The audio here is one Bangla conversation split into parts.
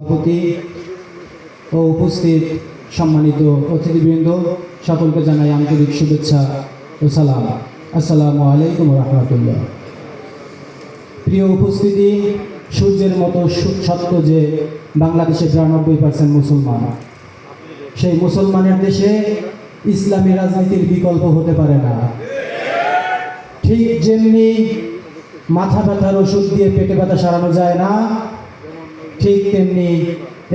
সভাপতি ও উপস্থিত সম্মানিত অতিথিবৃন্দ, সকলকে জানাই আন্তরিক শুভেচ্ছা ও সালাম। আসসালামু আলাইকুম রহমতুল্লাহ। প্রিয় উপস্থিতি, সূর্যের মতো সত্য যে বাংলাদেশে বিরানব্বই পার্সেন্ট মুসলমান, সেই মুসলমানের দেশে ইসলামী রাজনীতির বিকল্প হতে পারে না। ঠিক যেমনি মাথা ব্যথার ওষুধ দিয়ে পেটে ব্যথা সারানো যায় না ঠিক তেমনি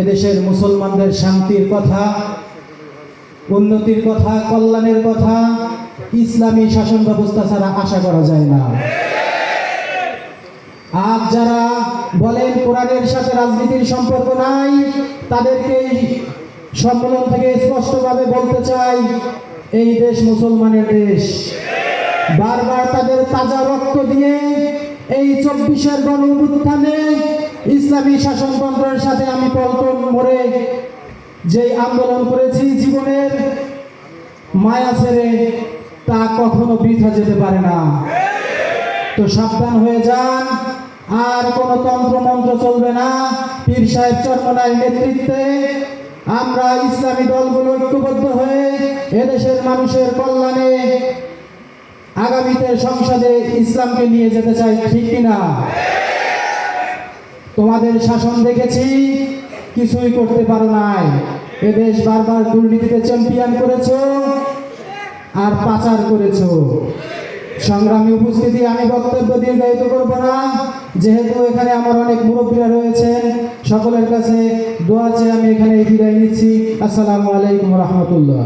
এদেশের মুসলমানদের শান্তির কথা, উন্নতির কথা, কল্যাণের কথা ইসলামী শাসন ব্যবস্থা ছাড়া আশা করা যায় না। আজ যারা বলেন কোরআনের সাথে রাজনীতির সম্পর্ক নাই, তাদেরকে সম্মেলন থেকে স্পষ্টভাবে বলতে চাই, এই দেশ মুসলমানের দেশ। বারবার তাদের তাজা রক্ত দিয়ে এই চব্বিশের গণ উত্থানে ইসলামী শাসনতন্ত্রের সাথে আমি পল্টন মোড়ে যে আন্দোলন করেছি, জীবনের মায়া ছেড়ে তা কখনো বৃথা যেতে পারে না। তো সাবধান হয়ে যান, আর কোনো তন্ত্র মন্ত্র চলবে না। পীর সাহেব চরমনার নেতৃত্বে আমরা ইসলামী দলগুলো ঐক্যবদ্ধ হয়ে এদেশের মানুষের কল্যাণে আগামীতে সংসদে ইসলামকে নিয়ে যেতে চাই, ঠিক কিনা? তোমাদের শাসন দেখেছি, কিছুই করতে পারো নাই। এদেশ বারবার দুর্নীতিতে চ্যাম্পিয়ন করেছ আর পাচার করেছ। সংগ্রামী উপস্থিতি, আমি বক্তব্য দীর্ঘায়িত করব না। যেহেতু এখানে আমার অনেক মুরব্বীরা রয়েছেন, সকলের কাছে দোয়া চেয়ে আমি এখানে বিদায় নিচ্ছি। আসসালামু আলাইকুম রহমতুল্লাহ।